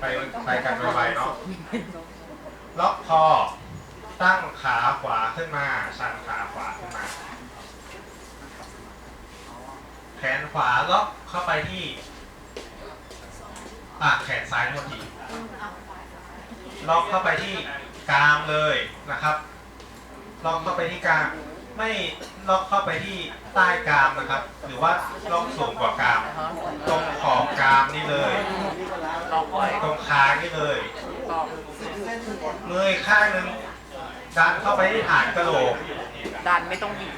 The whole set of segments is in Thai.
ไปไปกันไวๆเนาะล็อกคอ ตั้งขาขวาขึ้นมา ชันขาขวาขึ้นมา แขนขวาล็อกเข้าไปที่อะแขนซ้ายโทษทีล็อกเข้าไปที่กรามเลยนะครับ ล็อกเข้าไปที่กรามไม่ล็อกเข้าไปที่ใต้กรามนะครับ หรือว่าล็อกสูงกว่ากรามตรงขอบกรามนี่เลย ล็อกไว้ตรงคางนี่เลยล็อกมืออีกข้างหนึ่งดันเข้าไปที่ฐานกระโหลก ดันไม่ต้องบีบ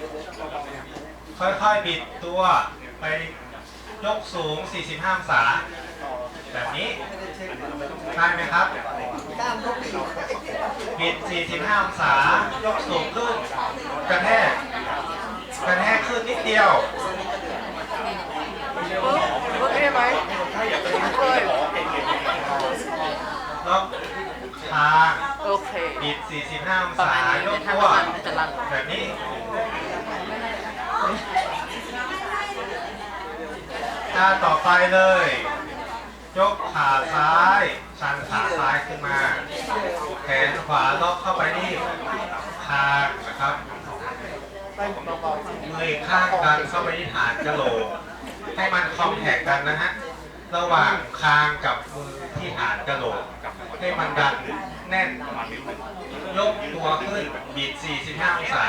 ค่อยๆบิดตัวไปยกสูง 45องศา แบบนี้ได้ไหมครับบิด 45 องศา ยกสูงขึ้น กระแทก กระแทกขึ้นนิดเดียวปึ๊บปึ๊บได้ไหมเลย แล้วคางโอเคบิด 45องประศามาณนี้ยกถ้าตัปวระมาณมันจะรันแบบนี้ ท่าต่อไปเลย ยกขาซ้าย ชันขาซ้ายขึ้นมา แขนขวาล็อกเข้าไปที่คางนะครับ มืออีกข้างดันเข้าไปที่ฐานกระโหลก ให้มันคอมแทคกันนะฮะ ระหว่างคางกับมือที่ฐานกระโหลก ให้มันดันแน่นยกตัวขึ้นบิด 45 องศา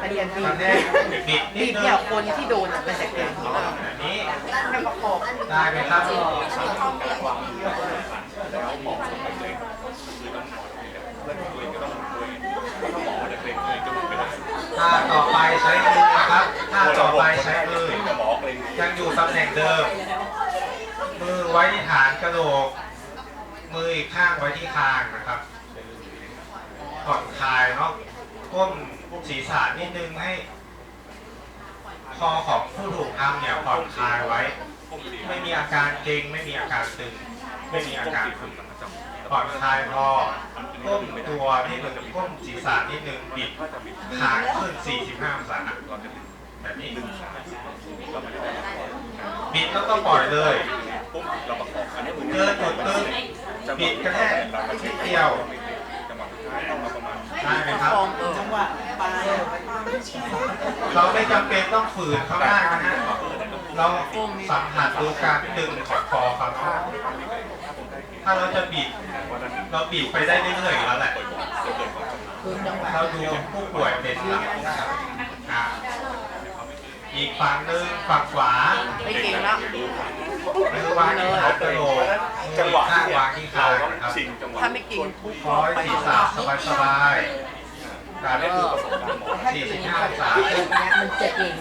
อันนี้บีกระบแทกบิดนิบีดบนึงเนี่ยคนที่โดนอะมันจะเกิดแบบนี้ให้ประกอบได้ไหมครับท่าต่อไปใช้มือนะครับท่าต่อไปใช้มือ ยังอยู่ตำแหน่งเดิม มือไว้ที่ฐานกระโหลก มืออีกข้างไว้ที่คางนะครับผ่อนคลายเนาะก้มศีรษะนิดนึงให้ คอของผู้ถูกทำเนี่ยผ่อนคลายไว้ ไม่มีอาการเกร็งไม่มีอาการตึง ไม่มีอาการฝึกผ่อนคลายพอก้มตัวนิดนึงก้มศีรษะนิดนึงบิดคางขึ้น 45องศาแบบนี้บิดแล้วก็ปล่อยเลย เดินจุดตึงบิดกระแทกนิดเดียวได้ไหมครับฟองเออเราไม่จำเป็นต้องฝืนเขาได้นะฮะเราสัมผัสดูการดึงของคอเขาเนาะถ้าเราจะบิดเราบิดไปได้เรื่อยๆอยู่แล้วแหละเราดูผู้ป่วยเป็นหลักนะครับ อะอีกฝั่งหนึ่งฝั่งขวาไม่เก่งแล้วมือวางที่ฐานกระโหลกมือข้างวางที่คางนะครับถ้าไม่เก่งร้อยศีรษะสบายๆการได้ดูประสบการณ์หมอ45องศามันจะเก่ง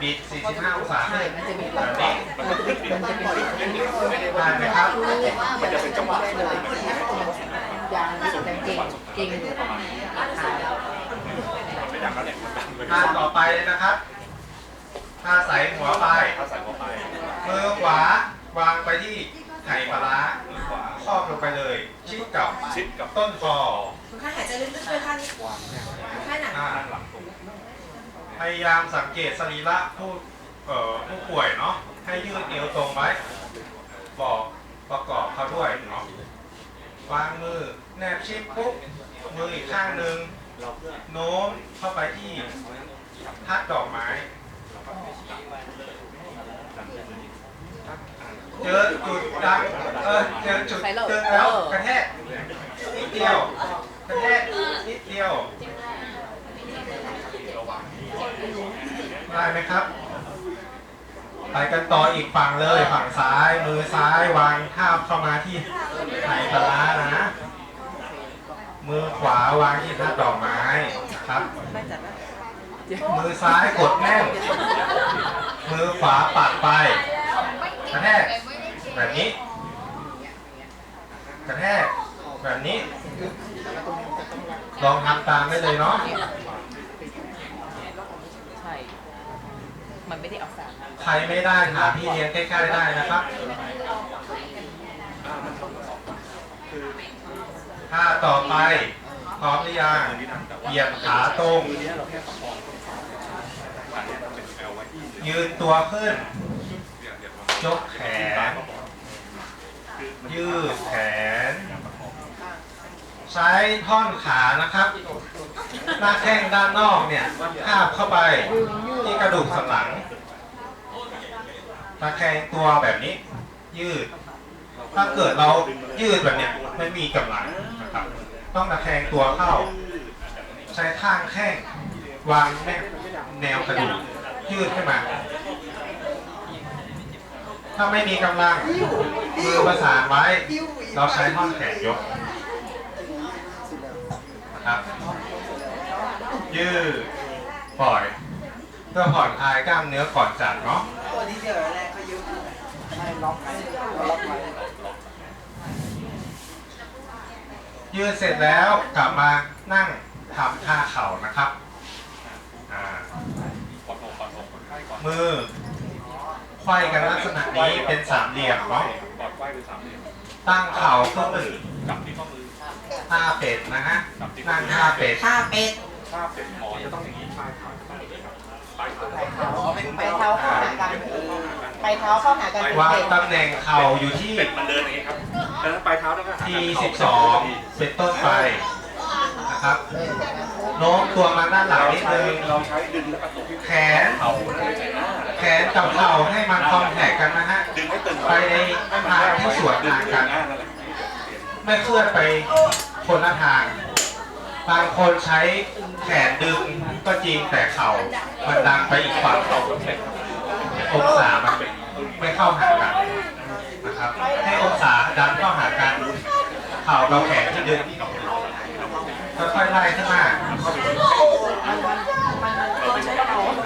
บิด45องศาใช่มันจะมีแบบนี้มันจะเป็นมันจะเป็นได้ไหมครับ มันจะเป็นจังหวะได้เลยยางแต่เก่งเก่งอยู่ท่าต่อไปนะครับ ท่าใส่หัวไปมือขวาวางไปที่ไหปลาร้าครอบลงไปเลย ชิดกับชิดกับต้นคอคุณค่าหายใจลึกๆด้วยค่ะนี่คุณค่าหนักอ่าพยายามสังเกตสรีระผู้เอ่อผู้ป่วยเนาะให้ยืดเอวตรงไว้ บอกประกอบเขาด้วยเนาะวางมือแนบชิดปุ๊บมืออีกข้างหนึ่งโน้มเข้าไปที่ทัดดอกไม้ เจอจุดดังเออเจอจุดตึงแล้วกระแทกนิดเดียวกระแทกนิดเดียวได้ไหมครับไปกันต่ออีกฝั่งเลยฝั่งซ้ายมือซ้ายวางทาบเข้ามาที่ไหปลาร้านะมือขวาวางที่ทัดดอกไม้ครับ มือซ้ายกดแน่น มือขวาปัดไป กระแทก แบบนี้ กระแทก แบบนี้ ลองทำตามได้เลยเนาะ ใช่ มันไม่ได้เอาสารใครไม่ได้หาพี่เลี้ยงใกล้ๆได้นะครับ ถ้าต่อไปพร้อมหรือยังเหยียบขาตรง ยืนตัวขึ้น ยกแขน ยืดแขน ใช้ท่อนขานะครับ หน้าแข้งด้านนอกเนี่ยคาบเข้าไปที่กระดูกสันหลังตะแคงตัวแบบนี้ ยืด ถ้าเกิดเรายืดแบบเนี้ยไม่มีกำลังนะครับ ต้องตะแคงตัวเข้า ใช้ข้างแข้งวางแนวแนวกระดูก ยืดขึ้นมา ถ้าไม่มีกำลังมือประสานไว้ เราใช้ท่อนแขนยกนะครับ ยืดปล่อย เพื่อผ่อนคลายกล้ามเนื้อก่อนจัดเนาะตัวนี้เดี๋ยวแรงเขาเยอะให้ล็อกให้ล็อกไว้ยืดเสร็จแล้วกลับมานั่งทำท่าเข่านะครับอ่า มือไขว้กันลักษณะนี้เป็นสามเหลี่ยมเนาะกอดไว้เป็นสามเหลี่ยมตั้งเข่าขึ้นจับที่ข้อมือท่าเป็ดนะฮะนั่งท่าเป็ดท่าเป็ดถ้าเป็นหมอจะต้องอย่างนี้ปลายเท้าจะต้องอย่างนี้ครับปลายเท้าไปเท้าไปเท้าเข้าหากันไปเท้าเข้าหากันวางตำแหน่งเข่าอยู่ที่เป็ดมันเดินอย่างนี้ครับดังนั้นปลายเท้าต้องหาที่12เป็นต้นไปนะครับ โน้มตัวมาด้านหลังนิดนึงเราใช้ดึงแล้วกระตุกแขน เข่าเลยใส่หน้าแขนกับเข่าให้มันคอมแทคกันนะฮะ ดึงให้ตึงไปในทางที่สวนทางกันหน้านั่นแหละไม่เคลื่อนไปคนละทาง บางคนใช้แขนดึงก็จริงแต่เข่ามันดังไปอีกฝั่งเข่าก็เสร็จองศามันไม่เข้าหากันนะครับ ให้องศาดันเข้าหากัน เข่ากับแขนที่ดึงค่อยๆไล่ขึ้นมา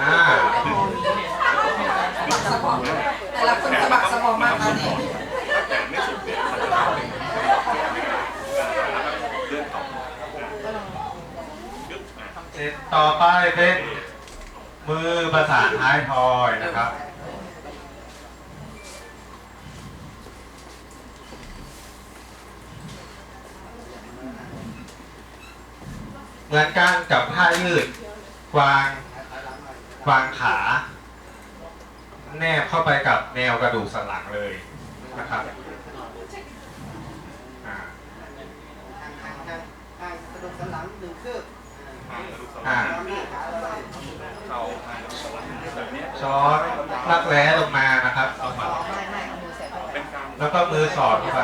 อ่า แต่ละคนสะบักสะบอมมากตอนนี้แต่ไม่สุดเนี่ยมันจะเป็นเลื่อนเข่ายึดอะเสร็จต่อไปเป็นมือประสานท้ายทอยนะครับเหมือนกันกับท่ายืดวาง วางขา แนบเข้าไปกับแนวกระดูกสันหลังเลยนะครับอ่าห่างกันห่างกระดูกสันหลังหนึ่งคืบอ่าเข่าห่างกับสลังแบบเนี้ยช้อนรักแร้ลงมานะครับไม่ไม่เอามือใส่เข้าไปเป็นการแล้วก็มือสอดเข้าไป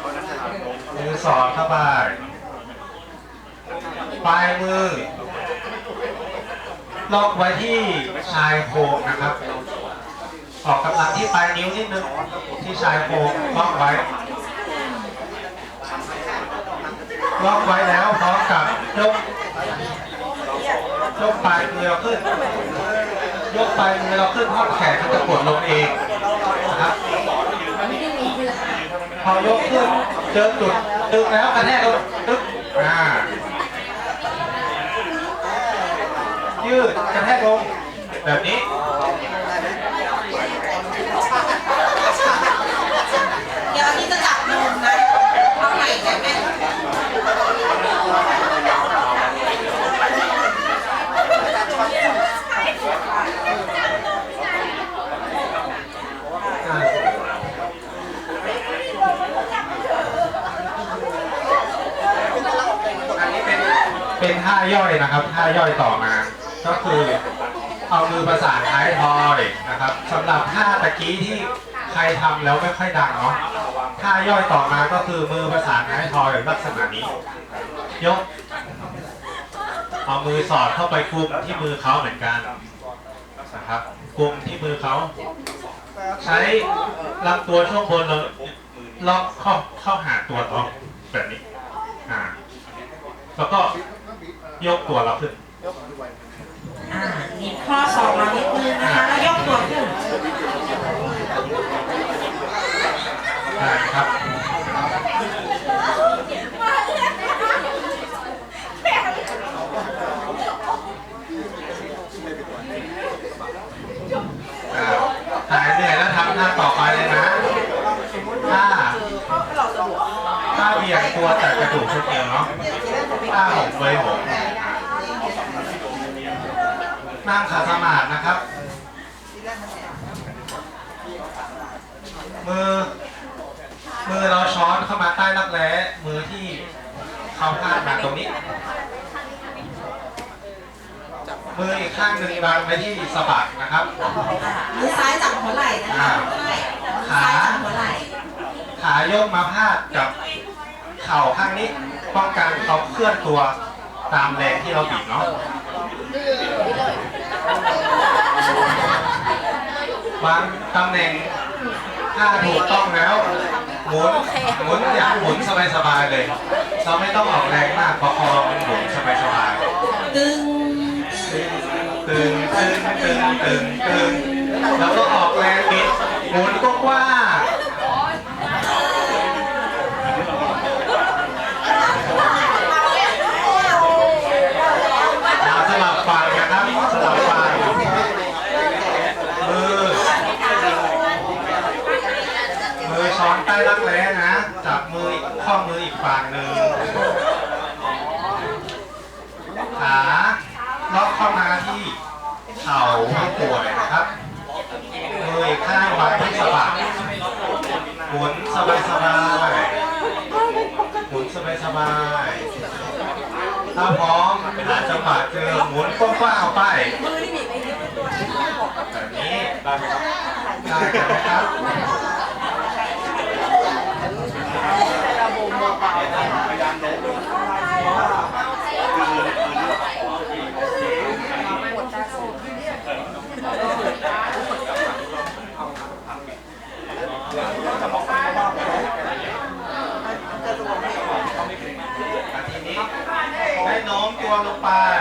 เพราะฉะนั้นเวลาลงมือสอดเข้าไปปลายมือ ล็อกไว้ที่ชายโครงนะครับ ออกกำลังที่ปลายนิ้วนิดนึงที่ชายโครงล็อกไว้ล็อกไว้แล้วพร้อมกับยกยกปลายมือเราขึ้น ยกปลายมือเราขึ้นท่อนแขนมันจะกดลงเองนะครับพอยกขึ้นเจอจุดดึงแล้วกระแทกตึ๊บอ่า ยืด กระแทกลงแบบนี้เดี๋ยวอันนี้จะจับนมนะเอาไหนแกแม่อ่าอันนี้เป็นเป็นท่าย่อยนะครับท่าย่อยต่อมา ก็คือเอามือประสานท้ายทอยนะครับสำหรับท่าตะกี้ที่ใครทำแล้วไม่ค่อยดังเนาะท่าย่อยต่อมาก็คือมือประสานท้ายทอยลักษณะนี้ ยก เอามือสอดเข้าไปกุมที่มือเขาเหมือนกันนะครับกุมที่มือเขาใช้ลำตัวช่วงบนเราล็อกเข้าเข้าหาตัวเราแบบนี้อ่าแล้วก็ยกตัวเราขึ้น มีข้อสองมานิดนึงนะคะแล้วยกตัวขึ้นได้ครับ อ่าหายเหนื่อยแล้วทำท่าต่อไปเลยนะถ้าถ้าเบี่ยงตัวจากกระดูกชุดเอวเนาะถ้าหกเลยหกนั่งขัดสมาธินะครับ ที่แรกมันแอบ มือ มือเราช้อนเข้ามาใต้รักแร้มือที่เขาพาดมาตรงนี้ มืออีกข้างหนึ่งวางไว้ที่สะบักนะครับ มือซ้ายจับหัวไหล่นะคะมือซ้ายจับหัวไหล่ขายกมาพาดกับเข่าข้างนี้ป้องกันเขาเคลื่อนตัวตามแรงที่เราบีบเนาะวางตำแหน่ง ถ้าถูกต้องแล้วหมุนหมุนอย่างหมุนสบายๆเลย เราไม่ต้องออกแรงมากประคองหมุนสบายๆตึงตึงตึงตึงตึงตึงแล้วก็ออกแรงบิดหมุนกว้างๆสลับฝั่งนะครับสลับฝั่งมือ มือช้อนใต้ รักแร้นะ จับมือข้อมืออีกฝั่งหนึ่งขาล็อกเข้ามาที่เข่าผู้ป่วยนะครับมืออีกข้างวางที่สะบักหมุนสบายสบายๆหมุนสบายสบายๆถ้าพร้อมหาจังหวะเจอหมุนกว้างๆไปแบบนี้ได้ไหมครับได้ไหมครับ ทีนี้ให้โน้มตัวลง ไป